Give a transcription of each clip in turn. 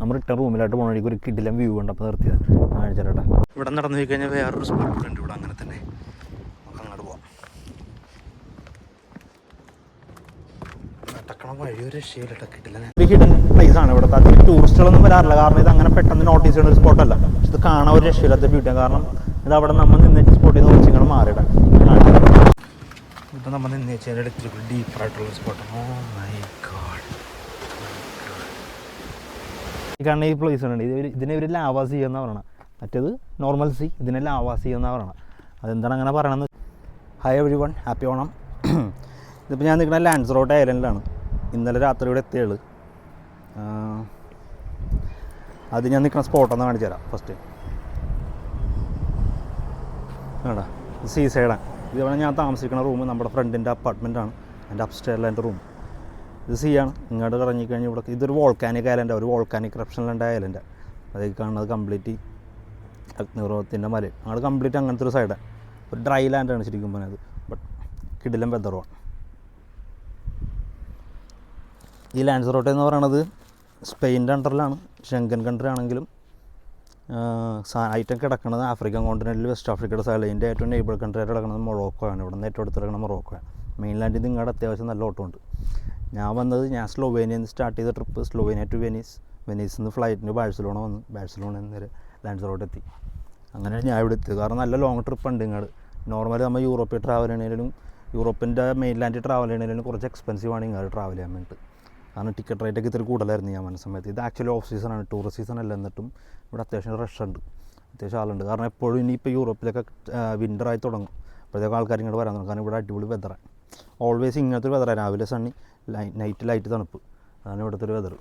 നമ്മൾ ഇട്ട റൂമിലായിട്ട് പോകണ വഴിക്ക് ഒരു കിഡിലം വ്യൂ ഉണ്ട്. അപ്പോൾ നിർത്തിയത്. കാണിച്ചാലേട്ടാ ഇവിടെ നടന്നു പോയി കഴിഞ്ഞാൽ വേറൊരു സ്പോട്ട് ഉണ്ട്. ഇവിടെ അങ്ങനെ തന്നെ. നമുക്ക് അങ്ങോട്ട് പോവാം. നടക്കണ വഴി ഒരു രക്ഷയില്ല കിട്ടില്ല പ്ലേസ് ആണ് ഇവിടുത്തെ. അതിൽ ടൂറിസ്റ്റുകളൊന്നും വരാറില്ല. കാരണം ഇത് അങ്ങനെ പെട്ടെന്ന് നോട്ടീസ് ചെയ്യുന്ന ഒരു സ്പോട്ടല്ല പക്ഷെ ഇത് കാണാൻ ഒരു രക്ഷയില്ലാത്ത ബ്യൂട്ടിയാണ് കാരണം ഇത് അവിടെ നമ്മൾ നിന്നിട്ട് സ്പോട്ടിൽ നിന്ന് കുറച്ചും കൂടെ മാറിയിടാം ഇപ്പം നമ്മൾ നിന്ന് അടുത്തൊരു ഡീപ്പറായിട്ടുള്ള സ്പോട്ടാണ് ഓ മൈ ഗോഡ് ഈ കാണുന്ന ഈ പ്ലേസ് ഉണ്ട് ഇത് ഇതിനെ ഒരു ലാവാസി എന്ന് പറയണം. മറ്റേത് നോർമൽ സി ഇതിനെ ലാവാസി എന്ന് പറയണം. അതെന്താണ് അങ്ങനെ പറയണമെന്ന് hi everyone happy Onam. ഇതിപ്പോൾ ഞാൻ നിൽക്കുന്ന ലാൻഡ്സ് റോഡ് ഐലൻഡിലാണ് ഇന്നലെ രാത്രി ഇവിടെ എത്തിയത് അത് ഞാൻ നിൽക്കുന്ന സ്പോട്ടൊന്ന് കാണിച്ചു തരാം ഫസ്റ്റ് വേണ്ട സീ സൈഡാണ് ഇതവിടെ ഞാൻ താമസിക്കുന്ന റൂം നമ്മുടെ ഫ്രണ്ടിന്റെ അപ്പാർട്ട്മെന്റാണ് എന്റെ അപ്സ്റ്റേറിലെ എന്റെ റൂം ഇത് സീ ആണ് ഇങ്ങോട്ട് ഇറങ്ങിക്കഴിഞ്ഞാൽ ഇവിടെ ഇതൊരു വോൾക്കാനിക് ഐലൻഡ് ഒരു വോൾക്കാനിക് റപ്ഷനിലുണ്ട് ഐലൻഡ് അതേക്ക് കാണുന്നത് കംപ്ലീറ്റ് അഗ്നിപർവത്തിന്റെ മല അങ്ങോട്ട് കംപ്ലീറ്റ് അങ്ങനത്തെ ഒരു സൈഡാണ് ഒരു ഡ്രൈ ലാൻഡാണ് ശരിക്കും പറഞ്ഞത്. ബട്ട് കിടിലം വെതറുമാണ് ഈ ലാൻഡ്സറോട്ട് എന്ന് പറയണത് സ്പെയിന്റെ അണ്ടറിലാണ് ഷെങ്കൻ കൺട്രി ആണെങ്കിലും ഐറ്റം കിടക്കുന്നത് ആഫ്രിക്കൻ കോണ്ടിനെന്റിൽ വെസ്റ്റ് ആഫ്രിക്കയുടെ സൈഡിൽ ഇതിന്റെ ഏറ്റവും നെയ്ബർ കൺട്രി ആയിട്ട് കിടക്കുന്നത് മൊറോക്കോ ആണ്. ഇവിടെ നിന്ന് ഏറ്റവും അടുത്ത് കിടക്കുന്നത് മൊറോക്കോ ആണ്. മെയിൻലാൻഡിൽ നിന്ന് ഇങ്ങോട്ട് അത്യാവശ്യം നല്ല ഓട്ടമുണ്ട് ഞാൻ വന്നത് ഞാൻ സ്ലോവേനിയയിൽ നിന്ന് സ്റ്റാർട്ട് ചെയ്ത ട്രിപ്പ് സ്ലോവേനിയ ടു വെനീസ്. വെനീസിൽ നിന്ന് ഫ്ലൈറ്റിന് ബാഴ്സലോണ വന്ന് ബാഴ്സലോണ നേരെ ലാൻഡ്സറോട്ട് എത്തി. അങ്ങനെ ഞാൻ ഇവിടെ എത്തിയത് കാരണം നല്ല ലോങ് ട്രിപ്പ് ഉണ്ട് ഇങ്ങോട്ട് നോർമലി നമ്മൾ യൂറോപ്പിൽ ട്രാവൽ ചെയ്യണേലും യൂറോപ്പിന്റെ മെയിൻലാൻഡിൽ ട്രാവൽ ചെയ്യണേലും കുറച്ച് എക്സ്പെൻസീവ് ആണ് ഇങ്ങോട്ട് ട്രാവൽ ചെയ്യാൻ വേണ്ടിയിട്ട്. കാരണം ടിക്കറ്റ് റേറ്റ് ഒക്കെ ഇത്തിരി കൂടുതലായിരുന്നു ഞാൻ വന്ന സമയത്ത്. ഇത് ആക്ച്വലി ഓഫ് സീസണാണ് ടൂറിസ്റ്റ് സീസൺ അല്ല എന്നിട്ടും. ഇവിടെ അത്യാവശ്യം റഷ് ഉണ്ട്. അത്യാവശ്യം ആളുണ്ട്. കാരണം എപ്പോഴും ഇനിയിപ്പോൾ യൂറോപ്പിലൊക്കെ വിന്ററായി തുടങ്ങും. അപ്പോഴത്തേക്ക് ആൾക്കാർ ഇങ്ങോട്ട് വരാൻ തുടങ്ങും. കാരണം ഇവിടെ അടിപൊളി വെതറാണ് ഓൾവേസ് ഇങ്ങനത്തെ ഒരു വെതറാണ് രാവിലെ സണ്ണി നൈറ്റ് ലൈറ്റ് തണുപ്പ്. അതാണ് ഇവിടുത്തെ ഒരു വെതർ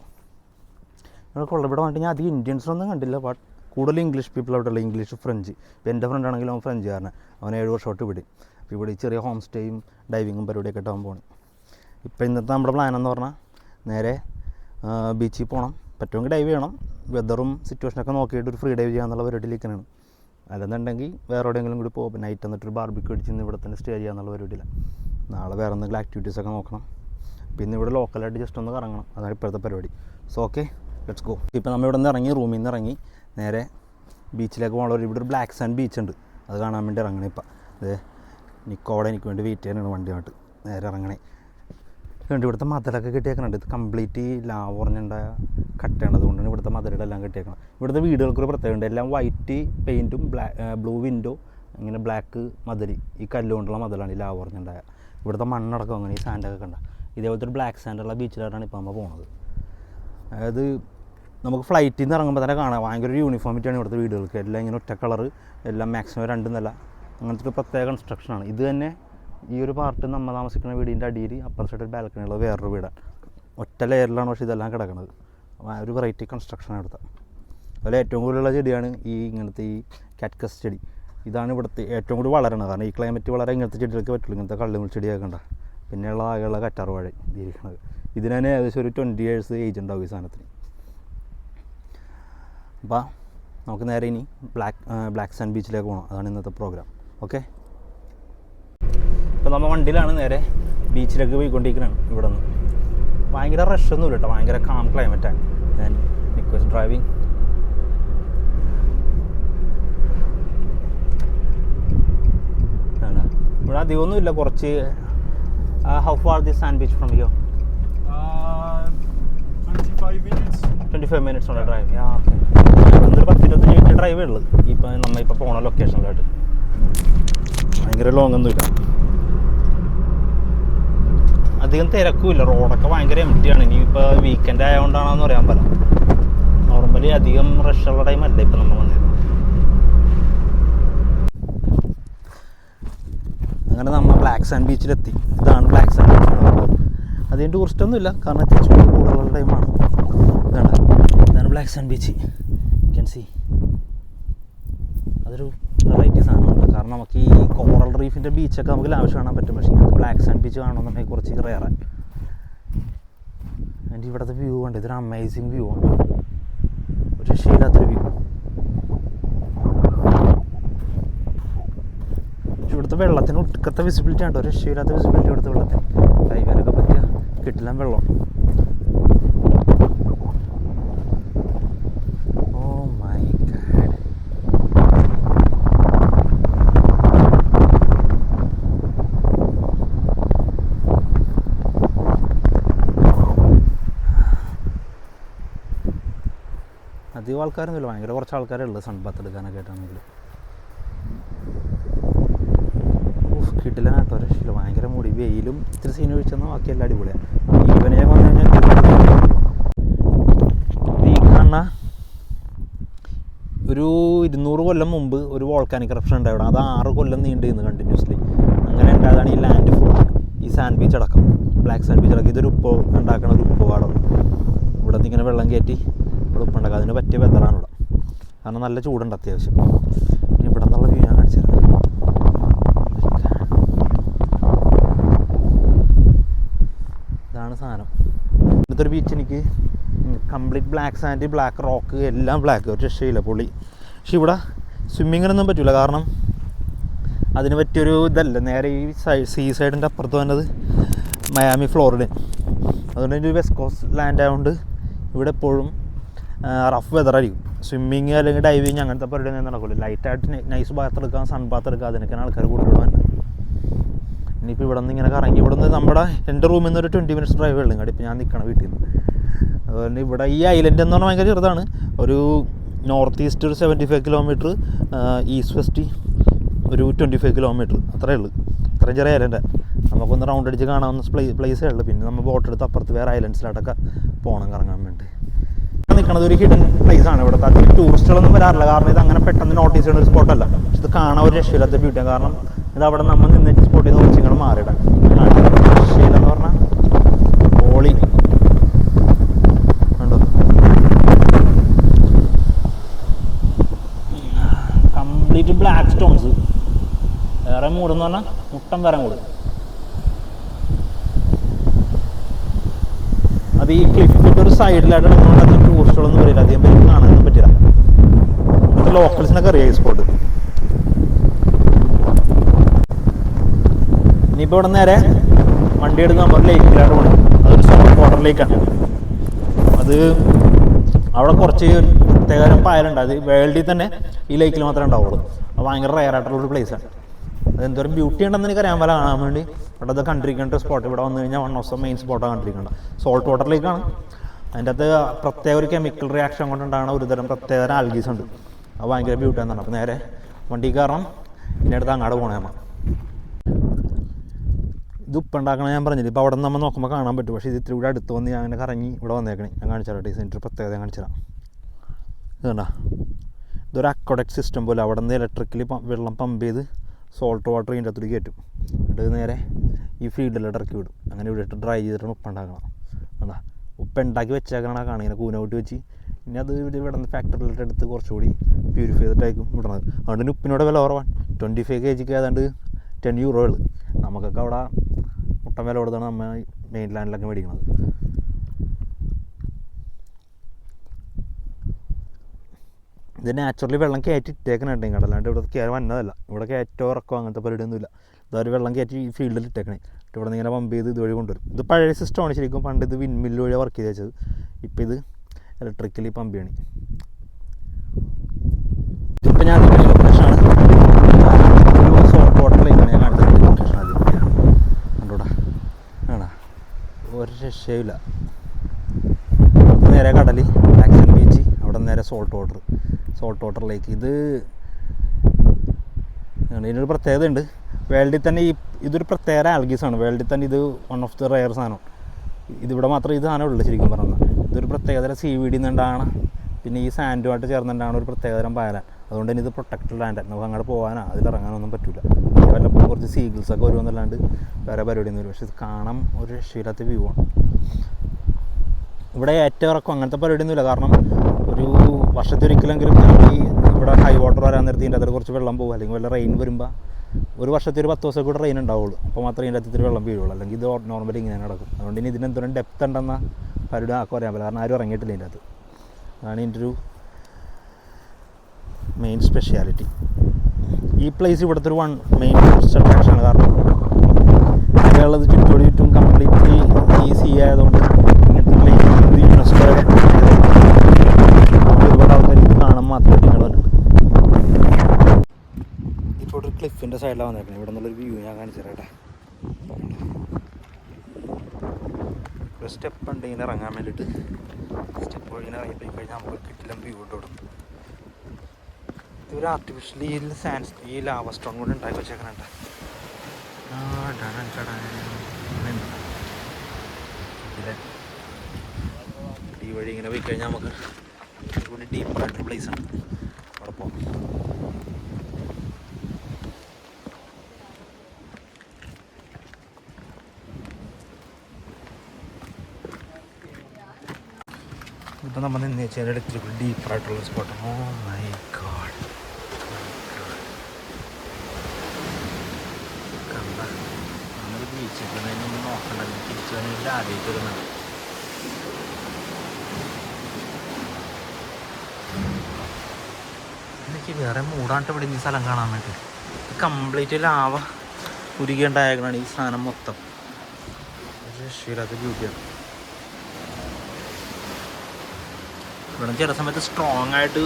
ഇവിടെ കൊള്ള ഇവിടെ വന്നിട്ട് ഞാൻ അധികം ഇന്ത്യൻസിനൊന്നും കണ്ടില്ല ബട്ട് കൂടുതൽ ഇംഗ്ലീഷ് പീപ്പിൾ അവിടെ ഉള്ള ഇംഗ്ലീഷ് ഫ്രഞ്ച് ഇപ്പോൾ എന്റെ ഫ്രണ്ട് ആണെങ്കിലും അവൻ ഫ്രഞ്ചുകാരനാണ് അവൻ ഏഴ് വർഷമായിട്ട് ഇവിടെ. അപ്പോൾ ഇവിടെ ചെറിയ ഹോം സ്റ്റേയും ഡൈവിങ്ങും പരിപാടിയൊക്കെ അവൻ പോകണം ഇപ്പോൾ ഇന്നത്തെ നമ്മുടെ പ്ലാൻ എന്ന് പറഞ്ഞാൽ നേരെ ബീച്ചിൽ പോകണം പറ്റുമെങ്കിൽ ഡൈവ് ചെയ്യണം. വെതറും സിറ്റുവേഷനൊക്കെ നോക്കിയിട്ട് ഒരു ഫ്രീ ഡൈവ് ചെയ്യാമെന്നുള്ള പരിപാടിയിലേക്കാണ് അല്ലെന്നുണ്ടെങ്കിൽ വേറെ എവിടെയെങ്കിലും കൂടി പോകും നൈറ്റ് എന്നിട്ട് ഒരു ബാർബിക്ക് അടിച്ച് ഇവിടെ തന്നെ സ്റ്റേ ചെയ്യാമെന്നുള്ള പരിപാടിയില്ല നാളെ വേറെ എന്തെങ്കിലും ആക്ടിവിറ്റീസ് ഒക്കെ നോക്കണം. പിന്നെ ഇവിടെ ലോക്കലായിട്ട് ജസ്റ്റ് ഒന്ന് കറങ്ങണം. അതാണ് ഇപ്പോഴത്തെ പരിപാടി. സോ ഓക്കെ ലെറ്റ്സ് ഗോ ഇപ്പോൾ നമ്മൾ ഇവിടെ നിന്ന് ഇറങ്ങി റൂമിൽ നിന്ന് ഇറങ്ങി നേരെ ബീച്ചിലേക്ക് പോകണ ഇവിടെ ഒരു ബ്ലാക്ക് സാൻഡ് ബീച്ച് ഉണ്ട്. അത് കാണാൻ വേണ്ടി ഇറങ്ങണേ ഇപ്പം. അതെ നിക്കോടെ എനിക്ക് വേണ്ടി വെയിറ്റ് ചെയ്യാനാണ് വണ്ടിയായിട്ട്. നേരെ ഇറങ്ങണേ. കണ്ട് ഇവിടുത്തെ മതിലൊക്കെ കെട്ടിയേക്കണുണ്ട്. ഇത് കംപ്ലീറ്റ് ലാവ് പറഞ്ഞുണ്ടായ കട്ടയാണ് അതുകൊണ്ടാണ് ഇവിടുത്തെ മതിലുടെ എല്ലാം കെട്ടിയേക്കണം ഇവിടുത്തെ പ്രത്യേകത ഉണ്ട് എല്ലാം വൈറ്റ് പെയിന്റും ബ്ലാ ബ്ലൂ വിൻഡോ ഇങ്ങനെ ബ്ലാക്ക് മതിൽ ഈ കല്ലുകൊണ്ടുള്ള മതിലാണ് ഈ ലാവ് പറഞ്ഞുണ്ടായ ഇവിടുത്തെ മണ്ണടക്കം അങ്ങനെ ഈ സാൻഡൊക്കെ കണ്ട. ഇതേപോലത്തെ ഒരു ബ്ലാക്ക് സാൻഡുള്ള ബീച്ചിലായിട്ടാണ് ഇപ്പോൾ നമ്മൾ പോണത്. അതായത് നമുക്ക് ഫ്ലൈറ്റിൽ നിന്ന് ഇറങ്ങുമ്പോൾ തന്നെ കാണാം. ഭയങ്കര ഒരു യൂണിഫോമിറ്റിയാണ് ഇവിടുത്തെ വീടുകൾക്ക്. എല്ലാം ഇങ്ങനെ ഒറ്റ കളർ എല്ലാം മാക്സിമം രണ്ട് നില. അങ്ങനത്തെ ഒരു പ്രത്യേക കൺസ്ട്രക്ഷനാണ് ഇത് തന്നെ ഈ ഒരു പാർട്ട് നമ്മൾ താമസിക്കുന്ന വീടിന്റെ അടിയിൽ അപ്പർ സൈഡ് ബാൽക്കണി ഉള്ള വേറൊരു വീടാണ് ഒറ്റ ലെയറിലാണ് പക്ഷേ ഇതെല്ലാം കിടക്കുന്നത് ഒരു വെറൈറ്റി കൺസ്ട്രക്ഷനാണ് ഇവിടുത്തെ. അതുപോലെ ഏറ്റവും കൂടുതലുള്ള ചെടിയാണ് ഈ ഇങ്ങനത്തെ ഈ കാറ്റ്കസ് ചെടി. ഇതാണ് ഇവിടുത്തെ ഏറ്റവും കൂടുതൽ വളരണത്. കാരണം ഈ ക്ലൈമറ്റ് വളരെ ഇങ്ങനത്തെ ചെടികൾക്ക് പറ്റുള്ളൂ. ഇങ്ങനത്തെ കള്ളുമുൾ ചെടിയാക്കണ്ട കണ്ട പിന്നെയുള്ള ആകെയുള്ള കറ്റാർ വാഴ ഇരിക്കുന്നത് ഇതിന് തന്നെ ഏകദേശം ഒരു ട്വന്റി ഇയേഴ്സ് ഏജ് ഉണ്ടാവും ഈ സാധനത്തിന്. അപ്പോൾ നമുക്ക് നേരെ ഇനി ബ്ലാക്ക് ബ്ലാക്ക് സാൻഡ് ബീച്ചിലേക്ക് പോകണം അതാണ് ഇന്നത്തെ പ്രോഗ്രാം ഓക്കെ ഇപ്പോൾ നമ്മൾ വണ്ടിയിലാണ് നേരെ ബീച്ചിലേക്ക് പോയിക്കൊണ്ടിരിക്കുന്നത് ഇവിടെ നിന്ന് ഭയങ്കര റഷ് ഒന്നും ഇല്ല കേട്ടോ ഭയങ്കര കാം ക്ലൈമറ്റാണ് ഞാൻ നിക്വസ് ഡ്രൈവിങ് ഇവിടെ അധികമൊന്നും കുറച്ച് how far the sandwich from you 25 minutes. Twenty five minutes ഉള്ള ഡ്രൈവ് ആ ഒരു പത്ത് ഇരുപത്തഞ്ച് മിനിറ്റ് ഡ്രൈവേ ഉള്ളൂ. ഇപ്പം നമ്മൾ ഇപ്പോൾ പോണ ലൊക്കേഷനിലായിട്ട് ഭയങ്കര ലോങ് ഒന്നുമില്ല. അധികം തിരക്കുമില്ല. റോഡൊക്കെ ഭയങ്കര എം ടി ആണ്. ഇനിയിപ്പോൾ വീക്കെൻഡ് ആയതുകൊണ്ടാണെന്ന് പറയാൻ പറ്റില്ല നോർമലി അധികം റഷുള്ള ടൈം അല്ല ഇപ്പം നമ്മൾ വന്നത് അങ്ങനെ നമ്മൾ ബ്ലാക്ക് സാൻഡ് ബീച്ചിലെത്തി ഇതാണ് ബ്ലാക്ക് സാൻഡ് ബീച്ച് അധികം ടൂറിസ്റ്റ് ഒന്നുമില്ല കാരണം തിരിച്ചു കൂടുതലുള്ള ടൈമാണ് ഇതാണ് ഇതാണ് black sand beach can see അതൊരു വെറൈറ്റി സാധനമാണ് കാരണം നമുക്ക് ഈ കോറൽ റീഫിന്റെ ബീച്ചൊക്കെ നമുക്ക് ലാവശ്യം കാണാൻ പറ്റും. പക്ഷേ ഇങ്ങനത്തെ ബ്ലാക്ക് സാൻഡ് ബീച്ച് കാണണമെന്നുണ്ടെങ്കിൽ കുറച്ച് റേറെ എന്റെ ഇവിടുത്തെ വ്യൂ ഉണ്ട് ഇതൊരു അമേസിങ് വ്യൂ ആണ്. ഒരു ശീലാത്തൊരു വ്യൂ വെള്ളത്തിന് ഒട്ടുക്കത്തെ വിസിബിലിറ്റി ആണ് ഒരു രക്ഷയില്ലാത്ത വിസിബിലിറ്റി കൊടുത്ത വെള്ളത്തിന്. ഡൈവിനൊക്കെ പറ്റിയ കിട്ടില്ല വെള്ളം. അധികം ആൾക്കാരൊന്നുമില്ല. ഭയങ്കര കുറച്ച് ആൾക്കാരേ ഉള്ളൂ സൺബാത്ത് എടുക്കാനൊക്കെ ആയിട്ടാണെങ്കിൽ കിട്ടില്ല കേട്ടോ രക്ഷയില്ല ഭയങ്കര മുടി വെയിലും ഇത്തിരി സീൻ ഒഴിച്ചെന്നാൽ ബാക്കി എല്ലാം അടിപൊളിയാണ് ഈവനെ വന്നു കഴിഞ്ഞാൽ ഈ ഒരു ഇരുന്നൂറ് കൊല്ലം മുമ്പ് ഒരു വോൾക്കാനിക് റപ്ഷൻ ഉണ്ടായിരുന്നു. അത് ആറ് കൊല്ലം നീണ്ടു നിന്ന് കണ്ടിന്യൂസ്ലി അങ്ങനെ ഉണ്ടായതാണ് ഈ ലാൻഡ് ഫുൾ ഈ സാൻഡ് ബീച്ച് അടക്കം. ബ്ലാക്ക് സാൻഡ് ബീച്ച് അടക്കം. ഇതൊരു ഉപ്പ് ഉണ്ടാക്കണ ഒരു ഉപ്പ് പാടം ഇവിടെ നിന്ന് ഇങ്ങനെ വെള്ളം കയറ്റി ഇവിടെ ഉപ്പുണ്ടാക്കുക അതിന് പറ്റിയ വെതറാണ് ഇവിടെ. കാരണം നല്ല ചൂടുണ്ട് അത്യാവശ്യം. ഇവിടെ നിന്നുള്ള വ്യൂ ഞാൻ കാണിച്ചു തരാം ഇതാണ് സാധനം ഇവിടുത്തെ ഒരു ബീച്ച് എനിക്ക് complete black sand black rock എല്ലാം ബ്ലാക്ക് ഒരു രക്ഷയില്ല പുള്ളി. പക്ഷെ ഇവിടെ സ്വിമ്മിങ്ങിനൊന്നും പറ്റില്ല കാരണം അതിന് പറ്റിയൊരു ഇതല്ല. നേരെ ഈ സൈ സീ സൈഡിന്റെ അപ്പുറത്ത് വന്നത് മയാമി ഫ്ലോറിഡ അതുകൊണ്ട് എന്റെ വെസ്റ്റ് കോസ്റ്റ് ലാൻഡ് ആയതുകൊണ്ട് ഇവിടെ എപ്പോഴും റഫ് വെതറായിരിക്കും സ്വിമ്മിങ് അല്ലെങ്കിൽ ഡൈവിങ് അങ്ങനത്തെ പരിപാടി നടക്കില്ല ലൈറ്റായിട്ട് നൈസ് ബാത്ത് എടുക്കാം സൺ ബാത്ത് എടുക്കാം അതിനൊക്കെയാണ് ആൾക്കാർ കൂടുതലും ഇനിയിപ്പോൾ ഇവിടെ നിന്ന് ഇങ്ങനെ കറങ്ങി ഇവിടെ നിന്ന് നമ്മുടെ എന്റെ റൂമിൽ നിന്ന് ഒരു ട്വന്റി മിനിറ്റ്സ് ഡ്രൈവ് ഉള്ളു. ഇങ്ങോട്ട് ഇപ്പോൾ ഞാൻ നിൽക്കണം വീട്ടിൽ നിന്ന് അതുകൊണ്ട് ഇവിടെ ഈ ഐലൻഡ് എന്ന് പറഞ്ഞാൽ ഭയങ്കര ചെറുതാണ്. ഒരു നോർത്ത് ഈസ്റ്റ് ഒരു seventy five kilometre east west ഒരു ട്വന്റി ഫൈവ് കിലോമീറ്റർ അത്രേ ഉള്ളൂ. അത്രയും ചെറിയ ഐലൻഡ് നമുക്കൊന്ന് റൗണ്ട് അടിച്ച് കാണാവുന്ന പ്ലേ പ്ലേസേ ഉള്ളൂ. പിന്നെ നമ്മൾ ബോട്ട് എടുത്ത് അപ്പുറത്ത് വേറെ ഐലൻഡ്സിലോട്ടൊക്കെ പോകണം കറങ്ങാൻ വേണ്ടി. നിൽക്കുന്നത് ഒരു ഹിഡൻ പ്ലേസ് ആണ് ഇവിടെ അധികം ടൂറിസ്റ്റുകളൊന്നും വരാറില്ല. കാരണം ഇത് അങ്ങനെ പെട്ടെന്ന് നോട്ടീസ് ചെയ്യുന്ന ഒരു സ്പോട്ടല്ല പക്ഷെ ഇത് കാണാൻ ഒരു രക്ഷയില്ലാത്ത ബ്യൂട്ടിയാണ് കാരണം ഇത് അവിടെ നമ്മൾ നിന്ന് സ്പോട്ടിൽ നിന്ന് കുറച്ച് ഇങ്ങോട്ട് മാറിയിടാം. രക്ഷയില്ലെന്ന് പറഞ്ഞാൽ ഓളി കണ്ടോ? കംപ്ലീറ്റ് ബ്ലാക്ക് സ്റ്റോൺസ് വേറെ മൂടെന്ന് പറഞ്ഞാൽ മുട്ടം വരം മൂട്. അത് ഈ ക്ലിഫിന്റെ ഒരു സൈഡിലായിട്ട് നമ്മളത് ടൂറിസ്റ്റുകളൊന്നും വരില്ല. അധികം പേര് കാണാനൊന്നും പറ്റില്ല. ഇവിടുത്തെ ലോക്കൽസിനൊക്കെ അറിയാം ഈ സ്പോട്ട് ഇനിയിപ്പോൾ ഇവിടെ നേരെ വണ്ടി എടുത്ത് നമ്മൾ ലേക്കിലാണ് പോകണം അതൊരു സോൾട്ട് വാട്ടർ ലേക്കാണ് അത് അവിടെ കുറച്ച് പ്രത്യേകതരം പായലുണ്ട്. അത് വേൾഡിൽ തന്നെ ഈ ലേക്കിൽ മാത്രമേ ഉണ്ടാവുള്ളൂ. അത് ഭയങ്കര ഒരു പ്ലേസാണ് അത് എന്തോരം ബ്യൂട്ടി ഉണ്ടെന്ന് എനിക്ക് അറിയാൻ പോലെ കാണാൻ വേണ്ടി. ഇവിടെ അത് കണ്ടിരിക്കേണ്ട സ്പോട്ട് ഇവിടെ വന്നു കഴിഞ്ഞാൽ വൺ ഓഫ് ദ മെയിൻ സ്പോട്ടാണ് കണ്ടിരിക്കേണ്ട സോൾട്ട് വാട്ടർ ലേക്കാണ് അതിന്റെ അകത്ത് പ്രത്യേക ഒരു കെമിക്കൽ റിയാക്ഷൻ കൊണ്ടുണ്ടാകുന്ന ഒരുതരം പ്രത്യേകതരം ആൽഗീസ് ഉണ്ട്. അത് ഭയങ്കര ബ്യൂട്ടി എന്നാണ് അപ്പോൾ നേരെ വണ്ടി കാരണം ഇതിനടുത്ത് അങ്ങോട്ട് പോകണേ നമ്മൾ ഇത് ഉപ്പുണ്ടാക്കണം ഞാൻ പറഞ്ഞില്ല? ഇപ്പോൾ അവിടെ നിന്ന് നമ്മൾ നോക്കുമ്പോൾ കാണാൻ പറ്റും. പക്ഷേ ഇത് ഇത്തിരി അടുത്ത് വന്ന് ഞാൻ അങ്ങനെ കറങ്ങി ഇവിടെ വന്നേക്കണേ. ഞാൻ കാണിച്ചു തരാം ഒരു പ്രത്യേകത ഞാൻ കാണിച്ചു ഇതൊരു അക്കോഡക്ട് സിസ്റ്റം പോലെ അവിടെ നിന്ന് ഇലക്ട്രിക്കലി വെള്ളം പമ്പ് ചെയ്ത് സോൾട്ട് വാട്ടർ ഇതിന്റെ അകത്തോട്ട് കയറ്റും. എന്നിട്ട് നേരെ ഈ ഫീൽഡിലോട്ട് ഇറക്കി വിടും. അങ്ങനെ ഇവിടെ ഇട്ട് ഡ്രൈ ചെയ്തിട്ട് ഉപ്പുണ്ടാക്കണം എന്താ ഉപ്പ് ഉണ്ടാക്കി വെച്ചേക്കണ കാണാം ഇങ്ങനെ കൂന കൂട്ടി വെച്ച്. ഇനി അത് ഇവിടെ ഇവിടെ നിന്ന് ഫാക്ടറിയിലോട്ട് എടുത്ത് കുറച്ചുകൂടി പ്യൂരിഫൈ ചെയ്തിട്ടായിരിക്കും വിടണത് അതുകൊണ്ട് ഉപ്പിനോട് വില കുറവാണ്. ട്വന്റി ഫൈവ് കെ ജിക്ക് ഏതാണ്ട് ടെൻ യൂറോ ഉള്ളു. നമുക്കൊക്കെ അവിടെ മുട്ടൻ വില കൊടുത്താണ് നമ്മൾ മെയിൻ ലാൻഡിലൊക്കെ മേടിക്കുന്നത് ഇത് നാച്ചുറലി വെള്ളം കയറ്റി ഇട്ടേക്കണുണ്ട് ഇങ്ങോട്ട് അല്ലാണ്ട് ഇവിടെ കയറി വന്നതല്ല. ഇവിടെ കയറ്റോ ഇറക്കോ അങ്ങനത്തെ പരിപാടിയൊന്നുമില്ല. ഇതൊരു വെള്ളം കയറ്റി ഈ ഫീൽഡിൽ ഇട്ടേക്കണേ. ഇവിടെ നിന്ന് ഇങ്ങനെ പമ്പ് ചെയ്ത് ഇതുവഴി കൊണ്ടുവരും. ഇത് പഴയ സിസ്റ്റമാണ് ശരിക്കും. പണ്ട് ഇത് വിൻമില്ല് വഴി വർക്ക് ചെയ്ത് വെച്ചത്. ഇപ്പം ഇത് ഇലക്ട്രിക്കലി പമ്പ് ചെയ്യണേ. ഇപ്പം ഞാൻ രക്ഷയില്ല നേരെ കടൽ ആക്ഷൻ ബീച്ച് അവിടെ നേരെ സോൾട്ട് വാട്ടർ സോൾട്ട് വാട്ടറിലേക്ക് ഇത് ഇതിനൊരു പ്രത്യേകത ഉണ്ട് വേൾഡിൽ തന്നെ ഈ ഇതൊരു പ്രത്യേക ആൽഗീസാണ് വേൾഡിൽ തന്നെ ഇത് വൺ ഓഫ് ദി റയർ സാധനം. ഇതിവിടെ മാത്രം ഇത് സാധനം ഉള്ളു ശരിക്കും പറഞ്ഞാൽ ഇതൊരു പ്രത്യേകതരം സി വി ഡി നിന്നുണ്ടാണ് പിന്നെ ഈ സാൻഡുമായിട്ട് ചേർന്നിട്ടാണ് ഒരു പ്രത്യേകതരം പായലാൻ അതുകൊണ്ട് തന്നെ ഇത് പ്രൊട്ടക്റ്റഡ് ലാൻഡ് നമുക്ക് അങ്ങോട്ട് പോകാനോ അതിലിറങ്ങാനൊന്നും പറ്റില്ല വല്ലപ്പോഴും കുറച്ച് സീഗിൾസ് ഒക്കെ വരുമെന്നല്ലാണ്ട് വേറെ പരിപാടിയൊന്നും വരും പക്ഷേ ഇത് കാണാൻ ഒരു രക്ഷയില്ലാത്ത വ്യൂ ആണ്. ഇവിടെ ഏറ്റവും ഇറക്കം അങ്ങനത്തെ പരിപാടിയൊന്നുമില്ല. കാരണം ഒരു വർഷത്തിലൊരിക്കലെങ്കിലും ഈ ഇവിടെ ഹൈ വാട്ടർ വരാൻ നേരത്തെ ഇതിന്റെ അതിൽ കുറച്ച് വെള്ളം പോകും അല്ലെങ്കിൽ വല്ല റെയിൻ വരുമ്പോൾ ഒരു വർഷത്തിൽ ഒരു പത്ത് ദിവസം കൂടെ റെയിൻ ഉണ്ടാവുള്ളൂ. അപ്പോൾ മാത്രമേ ഇതിന്റെ അകത്ത് വെള്ളം വീഴുള്ളൂ. അല്ലെങ്കിൽ ഇത് നോർമലി ഇങ്ങനെ നടക്കും. അതുകൊണ്ട് ഇനി ഇതിന് എന്തോരം ഡെപ്ത് ഉണ്ടെന്ന പരിപാടി ആക്കുക അറിയാൻ പറ്റില്ല. കാരണം ആരും ഇറങ്ങിയിട്ടില്ല ഇതിന്റെ അത് അതാണ് ഇതിന്റെ ഒരു മെയിൻ സ്പെഷ്യാലിറ്റി ഈ പ്ലേസ് ഇവിടുത്തെ ഒരു വൺ മെയിൻ ടൂറിസ്റ്റ് അട്രാക്ഷനാണ് കാരണം അതിനുള്ളത് ചുറ്റോടി ചുറ്റും കംപ്ലീറ്റ്ലി ഈസി ആയതുകൊണ്ട് ഇങ്ങനത്തെ പ്ലേസ് ഇത് യുനെസ്കോയുടെ ഒരുപാട് ആൾക്കാർ കാണാൻ ഇങ്ങനെ വന്നിട്ടുണ്ട് ഇപ്പോൾ ഒരു ക്ലിഫിന്റെ സൈഡിലാണ് വന്നേക്കുന്നത് ഇവിടെ നിന്നുള്ളൊരു വ്യൂ ഞാൻ കാണിച്ചു തരാട്ടെ ഒരു സ്റ്റെപ്പ് ഉണ്ട് ഇങ്ങനെ ഇറങ്ങാൻ വേണ്ടിയിട്ട്. സ്റ്റെപ്പ് വഴി ഇറങ്ങിപ്പോയി കഴിഞ്ഞാൽ നമുക്ക് കിട്ടില്ല വ്യൂ ഇട്ടോടും ഇതൊരു ആർട്ടിഫിഷ്യലി സാൻസ് ഈ ലാവ സ്റ്റോൺ കൊണ്ട് ഉണ്ടാക്കി വെച്ചേക്കണുണ്ട്. ഈ വഴി ഇങ്ങനെ പോയി കഴിഞ്ഞാൽ നമുക്ക് ഇവിടെ ഡീപ്പായിട്ടുള്ള പ്ലേസ് ആണ്. അവിടെ പോകാം ഇപ്പം നമ്മൾ നിന്ന് വെച്ചാൽ ഇത്തിരി ഡീപ്പായിട്ടുള്ള സ്പോട്ട് ഓ മൈ ഗോഡ് കണ്ട നമ്മൾ ബീച്ചിൽ ഒന്നും നോക്കണ്ട തിരിച്ചു വന്നിട്ട് ആദ്യമായിട്ട് വരുന്നത് എനിക്ക് വേറെ മൂടാണ്ട് ഇവിടെ ഈ സ്ഥലം കാണാൻ വേണ്ടി കംപ്ലീറ്റ് ലാവ ഉരുകേണ്ടായേക്കണാണ് ഈ സാധനം മൊത്തം രക്ഷയില്ലാത്ത ബ്യൂട്ടിയാണ് ഇവിടെ ചില സമയത്ത് സ്ട്രോങ് ആയിട്ട്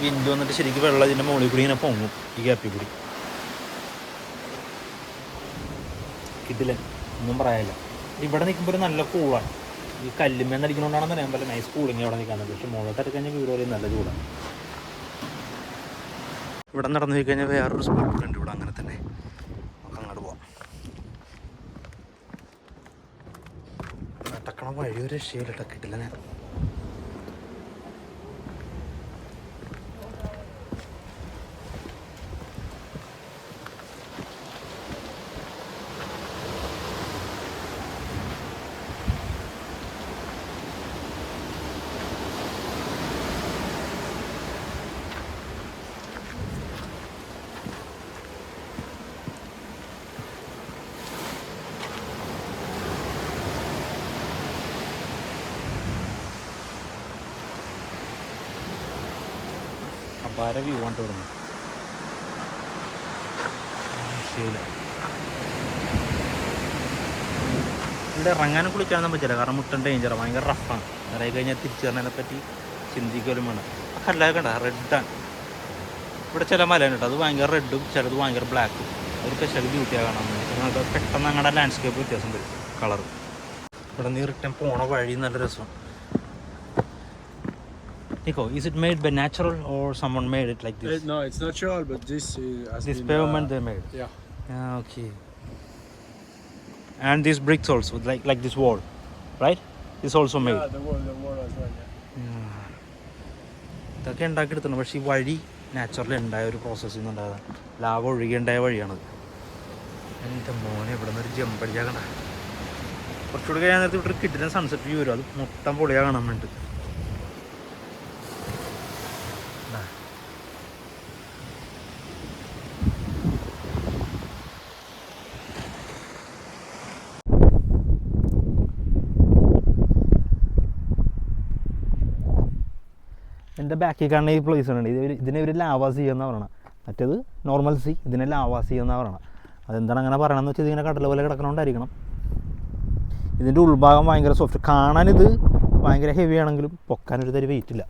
വിൻഡ് വന്നിട്ട് ശരിക്കും വെള്ളം ഇതിന്റെ മുകളിൽ കൂടി ഇങ്ങനെ പൊങ്ങും ഈ ഗ്യാപ്പിൽ കൂടി കിട്ടില്ല ഒന്നും പറയാനില്ല. ഇവിടെ നിൽക്കുമ്പോൾ ഒരു നല്ല കൂളാണ്. ഈ കല്ലുമേന്ന് അടിക്കണോണ്ടാണെന്ന് ഞാൻ പറ്റില്ല. നൈസ് കൂളിങ് അവിടെ നിൽക്കാൻ പക്ഷെ മുകളിലോട്ട് കഴിഞ്ഞാൽ വീട് പോലെ നല്ല ചൂടാണ്. ഇവിടെ നടന്നു പോയി കഴിഞ്ഞാൽ വേറൊരു സ്പോട്ട് ഉണ്ട് ഇവിടെ അങ്ങനെ തന്നെ. നമുക്ക് അങ്ങോട്ട് പോവാം. നടക്കണ വഴി ഒരു രക്ഷയില്ല. കിട്ടില്ല ഞാൻ. കൊണ്ട് വിടുന്നു ശരിയില്ല ഇവിടെ ഇറങ്ങാനും കുളിക്കാനൊന്നും പറ്റില്ല. കാരണം മുട്ടൻ ഡേഞ്ചറാണ് ഭയങ്കര റഫാണ് ഇറങ്ങി കഴിഞ്ഞാൽ തിരിച്ചു വരുന്നതിനെ പറ്റി ചിന്തിക്കലും വേണം ആ കല്ലൊക്കെ കണ്ട? റെഡാണ് ഇവിടെ ചില മലയുണ്ട് അത് ഭയങ്കര റെഡും ചിലത് ഭയങ്കര ബ്ലാക്കും ഒരു സ്പെഷ്യൽ ബ്യൂട്ടിയാണ് കാണാൻ വേണ്ടി നമുക്ക് പെട്ടെന്ന് അങ്ങനെ ലാൻഡ്സ്കേപ്പ് വ്യത്യാസം വരും. കളർ ഇവിടെ നിന്ന് റിട്ടേൺ പോണ വഴി നല്ല രസം Nico, is it made by natural or someone made it like Uh, It, no, it's natural, but this is. has This been, pavement uh, they made. yeah. Ah, okay. And these bricks also, like like this wall, right? It's also made. Yeah, the wall, the wall as well. Yeah. ഇതൊക്കെ ഉണ്ടാക്കിയെടുക്കണം പക്ഷേ ഈ വഴി naturally ഉണ്ടായ ഒരു പ്രോസസ്സിൽ നിന്നുണ്ടായതാണ് ലാഭ ഒഴുകിയുണ്ടായ വഴിയാണത് എന്റെ മോനെ ഇവിടെ നിന്ന് ഒരു ജമ്പടിയാകണ്ട കുറച്ചുകൂടി കഴിയാൻ നേരത്തെ ഇവിടെ കിട്ടുന്ന സൺസെറ്റ് വ്യൂ വരും അത് മൊത്തം പൊളിയാ കാണാൻ വേണ്ടി ദാ. എന്റെ ബാക്കിൽ കാണുന്ന ഈ പ്ലേസ് ഉണ്ട് ഇത് ഇതിനെ ഒരു ലാവാസ് എന്നാണ് പറയണം മറ്റേത് നോർമൽ സി ഇതിനെ ലാവാസ് ചെയ്യുന്ന എന്നാണ് പറയണം അതെന്താണ് അങ്ങനെ പറയണമെന്ന് വെച്ചാൽ ഇതിങ്ങനെ കടല പോലെ കിടക്കണോണ്ടായിരിക്കണം. ഇതിന്റെ ഉൾഭാഗം ഭയങ്കര സോഫ്റ്റ് കാണാനിത് ഭയങ്കര ഹെവി ആണെങ്കിലും പൊക്കാനൊരു തരി വെയിറ്റ് ഇല്ല.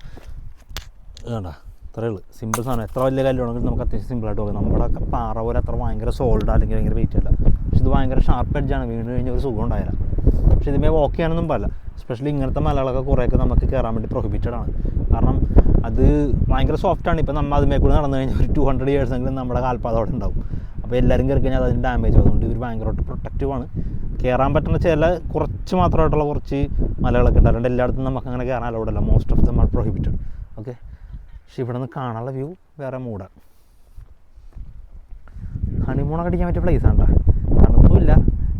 വേണ്ട അത്രേ ഉള്ളൂ. സിമ്പിൾ സാധനം. എത്ര വലിയ കല്ലുവാണെങ്കിലും നമുക്ക് അത്യാവശ്യം സിമ്പിളായിട്ട് പോകാം നമ്മുടെ പാറ പോലെ അത്ര ഭയങ്കര സോൾഡ് അല്ലെങ്കിൽ ഭയങ്കര വെയിറ്റ് അല്ല പക്ഷെ ഇത് ഭയങ്കര ഷാർപ്പ് എഡ്ജാണ് വീണ് കഴിഞ്ഞാൽ ഒരു സുഖം ഉണ്ടായില്ല പക്ഷെ ഇതുമേ വോക്ക് ചെയ്യാനൊന്നും പാടില്ല. സ്പെഷ്യലി ഇങ്ങനത്തെ മലകളൊക്കെ കുറേയൊക്കെ നമുക്ക് കയറാൻ വേണ്ടി പ്രൊഹിബിറ്റഡ് ആണ്. കാരണം അത് ഭയങ്കര സോഫ്റ്റാണ് ഇപ്പോൾ നമ്മൾ അതുമേ കൂടെ നടന്നു കഴിഞ്ഞാൽ ഒരു ടു ഹൺഡ്രഡ് ഇയേഴ്സ് എങ്കിലും നമ്മുടെ കാൽപ്പാതം അവിടെ ഉണ്ടാവും. അപ്പോൾ എല്ലാവരും കയറി കഴിഞ്ഞാൽ അതിന് ഡാമേജ് അതുകൊണ്ട് ഇവർ ഭയങ്കരമായിട്ട് പ്രൊട്ടക്റ്റീവ് ആണ്. കയറാൻ പറ്റുന്ന ചില കുറച്ച് മാത്രമായിട്ടുള്ള കുറച്ച് മലകളൊക്കെ ഉണ്ട്. എല്ലായിടത്തും നമുക്ക് അങ്ങനെ കയറാൻ അലോഡല്ല most of them are prohibited okay പക്ഷെ ഇവിടെ നിന്ന് കാണാനുള്ള വ്യൂ വേറെ മൂടാണ് ഹണിമൂണൊക്കെ അടിക്കാൻ പറ്റിയ പ്ലേസ് ആണ് തണുപ്പില്ല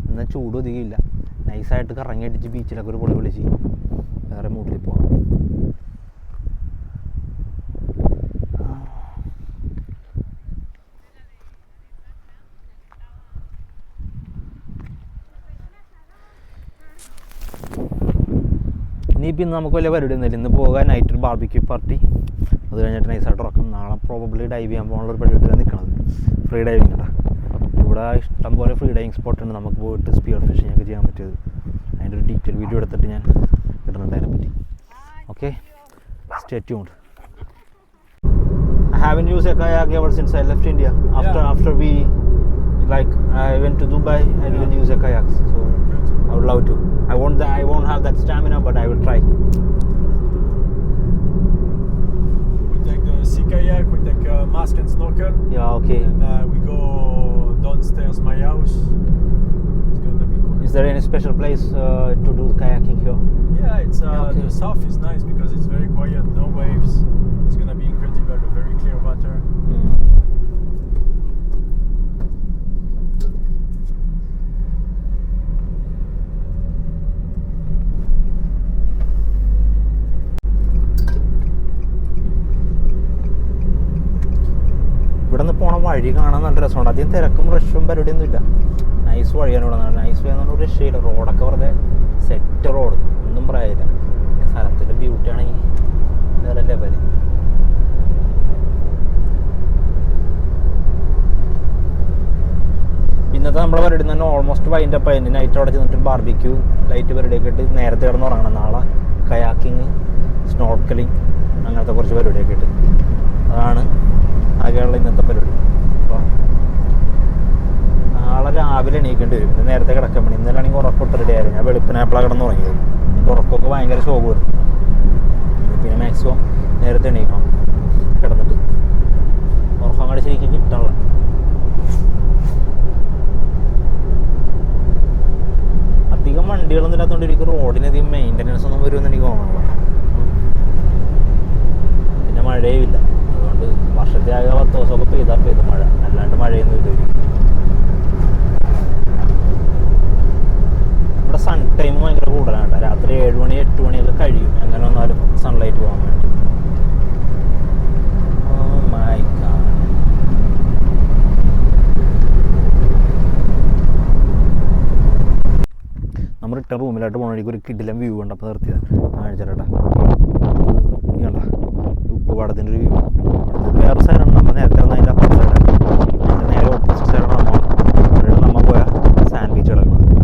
എന്നാൽ ചൂടും അധികം ഇല്ല. നൈസായിട്ട് കറങ്ങി അടിച്ച് ബീച്ചിലൊക്കെ ഒരു പൊളി വിളിച്ച് വേറെ മൂട്ടിൽ പോവാം. ഇനിയിപ്പോൾ ഇന്ന് നമുക്ക് വലിയ പരിപാടി ഒന്നുമില്ല. ഇന്ന് പോകാൻ നൈറ്റ് ഒരു ബാർബിക്യൂ പാർട്ടി അത് കഴിഞ്ഞിട്ട് നൈസായിട്ട് ഉറക്കം. നാളെ പ്രോബബ്ലി ഡൈവ് ചെയ്യാൻ പോകാനുള്ള ഒരു പരിപാടിയിലാണ് നിൽക്കുന്നത്. ഫ്രീ ഡൈവിങ് കേട്ടോ ഇവിടെ ഇഷ്ടം പോലെ ഫ്രീ ഡൈവിങ് സ്പോട്ട് ഉണ്ട്. നമുക്ക് പോയിട്ട് സ്പിയർ ഫിഷിംഗ് ഒക്കെ ചെയ്യാൻ പറ്റിയത്. അതിന്റെ ഒരു ഡീറ്റെയിൽ വീഡിയോ എടുത്തിട്ട് ഞാൻ കിട്ടുന്നുണ്ട് അതിനെപ്പറ്റി okay stay tuned I haven't used a kayak ever since I left India. After Yeah. after we like I went to Dubai, I didn't use a kayak. So I would love to. I won't I won't have that stamina, but I will try. We take the sea kayak, we take uh, mask and snorkel, Yeah, okay. and uh, we go downstairs my house. It's gonna be cool. Is there any special place uh, to do kayaking here? Yeah, it's uh, Okay. the south is nice because it's very quiet, no waves. വഴി കാണാൻ നല്ല രസമുണ്ട്. അധികം തിരക്കും റഷും പരിപാടിയൊന്നും ഇല്ല. Nice വഴിയാണ് ഇവിടെ നൈസ് വഴി എന്ന് രക്ഷയില്ല. റോഡൊക്കെ വെറുതെ സെറ്റ് റോഡ് ഒന്നും പറയാനില്ല. സ്ഥലത്തിന്റെ ബ്യൂട്ടി ആണെങ്കിൽ വേറെ ലെവൽ ഇന്നത്തെ നമ്മൾ പരിപാടി തന്നെ ഓൾമോസ്റ്റ് വൈൻഡ് അപ്പ് അതിന്റെ നൈറ്റ് അവിടെ ചെന്നിട്ട് ബാർബിക്യൂ ലൈറ്റ് പരിപാടിയൊക്കെ ഇട്ട് നേരത്തെ കിടന്ന് ഉറങ്ങണം. നാളെ കയാക്കിങ് സ്നോർക്കലിങ് അങ്ങനത്തെ കുറച്ച് പരിപാടിയൊക്കെ ഇട്ട്. അതാണ് ആകെയുള്ള ഇന്നത്തെ പരിപാടി. നാളെ രാവിലെ എണീക്കേണ്ടി വരും. നേരത്തെ കിടക്കാൻ വേണ്ടി. ഇന്നലെ ആണെങ്കിൽ ഉറക്കൊട്ട് റെഡി ആയിരുന്നു ഞാൻ വെളുപ്പിനായപ്പോഴാണ് കിടന്ന് തുടങ്ങിയത് ഉറക്കമൊക്കെ ഭയങ്കര ശോകമായിരുന്നു. പിന്നെ മാക്സിമം നേരത്തെ എണീക്കണം. കറക്റ്റ് റൂമിലോട്ട് പോകണ വഴിക്ക് ഒരു കിടിലം വ്യൂ ഉണ്ട് അപ്പോൾ നിർത്തിയത്. കാണിച്ചാലേട്ടാ കണ്ട? ഉപ്പുപാടത്തിന്റെ ഒരു വ്യൂ വേറെ സൈഡാണ് നമ്മൾ നേരത്തെ വന്ന അതിന്റെ അപ്പുറത്തെ നേരെ ഓപ്പോസിറ്റ് സൈഡാണ് നമ്മൾ അവിടെയാണ് നമ്മൾ പോയ സാൻഡ്വിച്ച് കിടക്കുന്നത്.